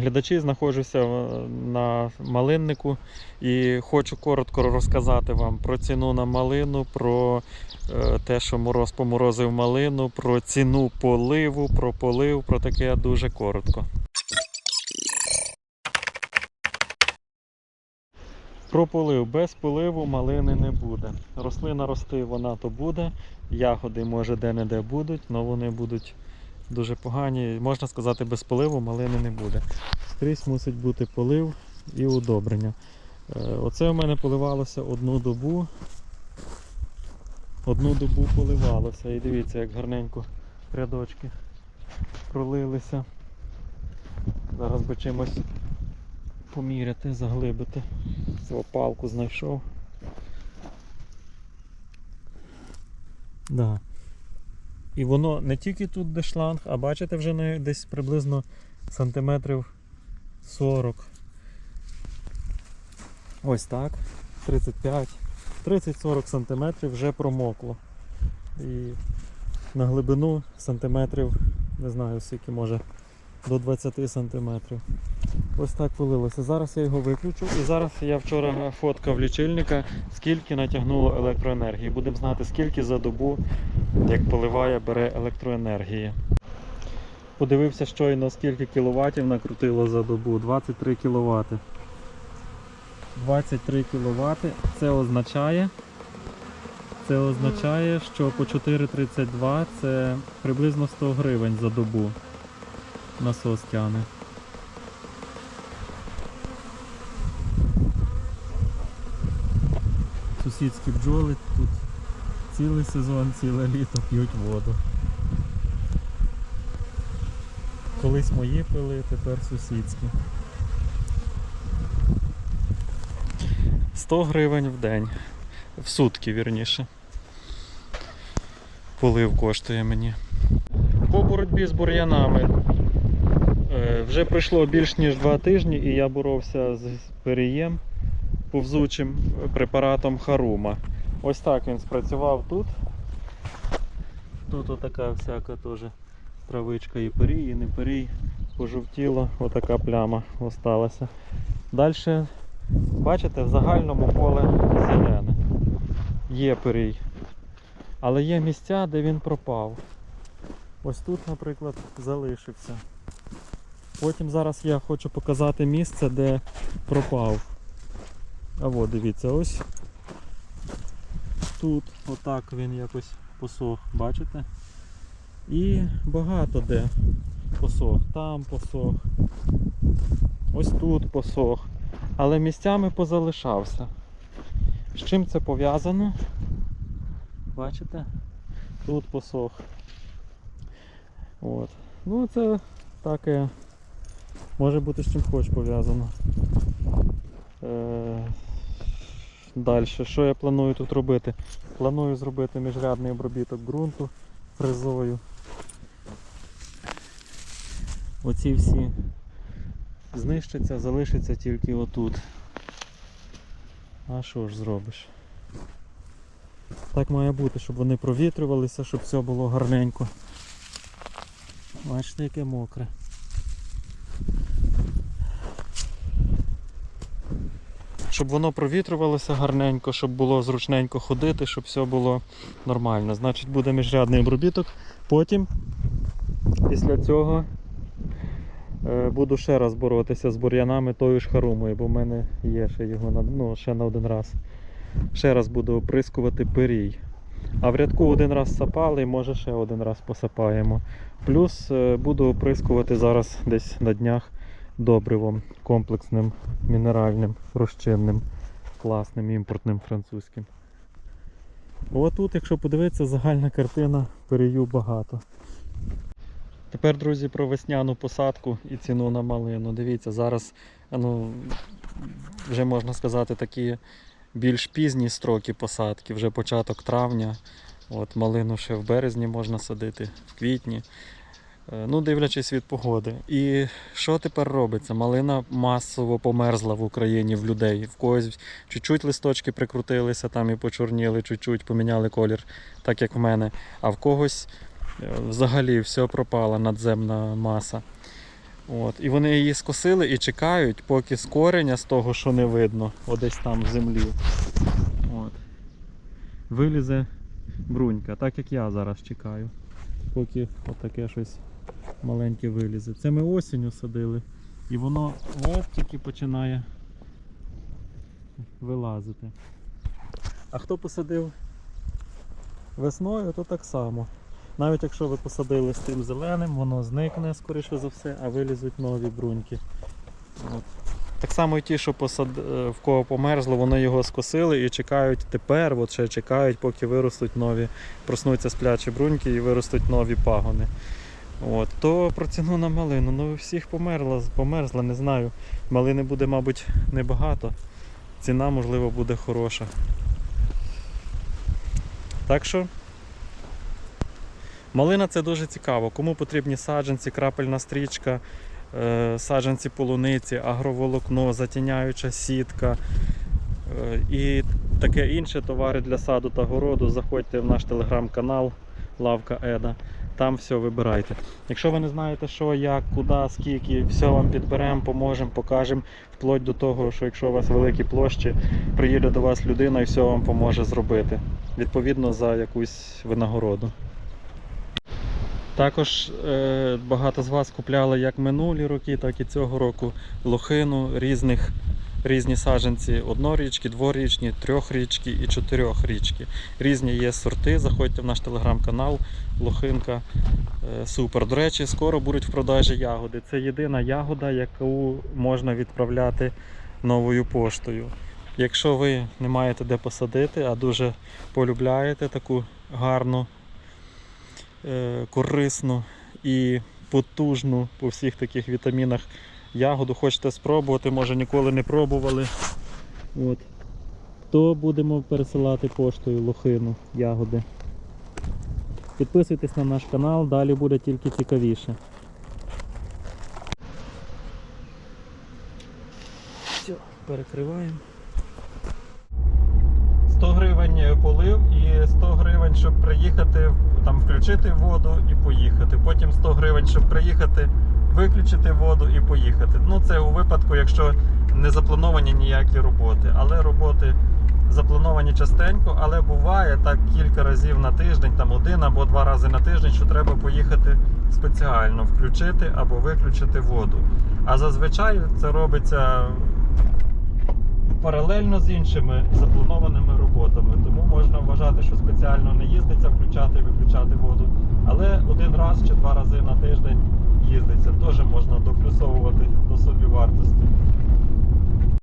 глядачі, знаходжуся е, на малиннику і хочу коротко розказати вам про ціну на малину, про е, те, що мороз поморозив малину, про ціну поливу, про полив, про таке дуже коротко. Про полив. Без поливу малини не буде. Рослина рости, вона то буде. Ягоди може де-не-де будуть, але вони будуть дуже погані. Можна сказати, без поливу малини не буде. Скрізь мусить бути полив і удобрення. Е, Оце у мене поливалося одну добу. Одну добу поливалося. І дивіться, як гарненько рядочки пролилися. Зараз би чимось поміряти, заглибити. Цього палку знайшов. Да. І воно не тільки тут де шланг, а бачите вже десь приблизно сантиметрів 40. Ось так. 35. 30-40 сантиметрів вже промокло. І на глибину сантиметрів, не знаю скільки може, до 20 сантиметрів. Ось так полилося. Зараз я його виключу. І зараз я вчора фоткав лічильника, скільки натягнуло електроенергії. Будемо знати, скільки за добу, як поливає, бере електроенергії. Подивився щойно, скільки кіловатів накрутило за добу. 23 кВт. 23 кВт. Це означає. Це означає, що по 4,32 це приблизно 100 гривень за добу насос тягне. Сусідські бджоли тут цілий сезон, ціле літо п'ють воду. Колись мої пили, тепер сусідські. 100 гривень в день. В сутки, вірніше. Полив коштує мені. По боротьбі з бур'янами. Е, Вже пройшло більш ніж два тижні і я боровся з перієм повзучим препаратом Харума. Ось так він спрацював тут. Тут отака всяка теж травичка і перій, і не перій. Пожовтіло, отака пляма осталася. Далі, бачите, в загальному поле зелене. Є перій. Але є місця, де він пропав. Ось тут, наприклад, залишився. Потім зараз я хочу показати місце, де пропав. А от дивіться, ось тут отак він якось посох, бачите? І багато де посох, там посох, ось тут посох. Але місцями позалишався. З чим це пов'язано? Бачите? Тут посох. От. Ну це таке. Може бути з чим хоч пов'язано. Е, Далі, що я планую тут робити? Планую зробити міжрядний обробіток ґрунту фрезою. Оці всі знищаться, залишиться тільки отут. А що ж зробиш? Так має бути, щоб вони провітрювалися, щоб все було гарненько. Бачите, яке мокре. Щоб воно провітрювалося гарненько, щоб було зручненько ходити, щоб все було нормально. Значить буде міжрядний обробіток. Потім, після цього, е, буду ще раз боротися з бур'янами тою ж харумою, бо в мене є ще його на, ну, ще на один раз. Ще раз буду оприскувати перій. А в рядку один раз сапали, може ще один раз посапаємо. Плюс е, буду оприскувати зараз десь на днях добривом комплексним, мінеральним, розчинним, класним, імпортним французьким. Отут, якщо подивитися, загальна картина перею багато. Тепер, друзі, про весняну посадку і ціну на малину. Дивіться, зараз ну, вже можна сказати такі більш пізні строки посадки, вже початок травня. От Малину ще в березні можна садити, в квітні. Е, Ну, дивлячись від погоди. І що тепер робиться? Малина масово померзла в Україні в людей. В когось чуть-чуть листочки прикрутилися там і почорніли, чуть-чуть поміняли колір, так як в мене. А в когось е, взагалі все пропала надземна маса. От. І вони її скосили і чекають, поки з кореня з того, що не видно, одесь там в землі. От. Вилізе брунька, так як я зараз чекаю. Поки отаке щось маленьке вилізе. Це ми осінню садили. І воно от тільки починає вилазити. А хто посадив весною, то так само. Навіть якщо ви посадили з тим зеленим, воно зникне скоріше за все, а вилізуть нові бруньки. От. Так само і ті, що посад... е, в кого померзло, вони його скосили і чекають тепер, от ще чекають, поки виростуть нові, проснуться сплячі бруньки і виростуть нові пагони. От. То про ціну на малину. Ну, всіх померла, померзла, не знаю. Малини буде, мабуть, небагато. Ціна, можливо, буде хороша. Так що. Малина це дуже цікаво. Кому потрібні саджанці, крапельна стрічка, е, саджанці полуниці, агроволокно, затіняюча сітка е, і таке інше товари для саду та городу. Заходьте в наш телеграм-канал Лавка Еда. Там все вибирайте. Якщо ви не знаєте, що, як, куди, скільки, все вам підберемо, поможемо, покажемо. Вплоть до того, що якщо у вас великі площі, приїде до вас людина і все вам поможе зробити. Відповідно за якусь винагороду. Також е, багато з вас купляли як минулі роки, так і цього року лохину різних, різні саджанці однорічки, дворічні, трьохрічки і чотирьохрічки. Різні є сорти. Заходьте в наш телеграм-канал. Лохинка е, супер. До речі, скоро будуть в продажі ягоди. Це єдина ягода, яку можна відправляти новою поштою. Якщо ви не маєте де посадити, а дуже полюбляєте таку гарну е, корисну і потужну по всіх таких вітамінах ягоду. Хочете спробувати, може ніколи не пробували. От. То будемо пересилати поштою лохину ягоди. Підписуйтесь на наш канал, далі буде тільки цікавіше. Все, перекриваємо. 100 гривень полив і 100 гривень, щоб приїхати, там включити воду і поїхати. Потім 100 гривень, щоб приїхати, виключити воду і поїхати. Ну це у випадку, якщо не заплановані ніякі роботи. Але роботи заплановані частенько, але буває так кілька разів на тиждень, там один або два рази на тиждень, що треба поїхати спеціально, включити або виключити воду. А зазвичай це робиться паралельно з іншими запланованими роботами. Тому можна вважати, що спеціально не їздиться включати і виключати воду. Але один раз чи два рази на тиждень їздиться. Теж можна доплюсовувати до собі вартості.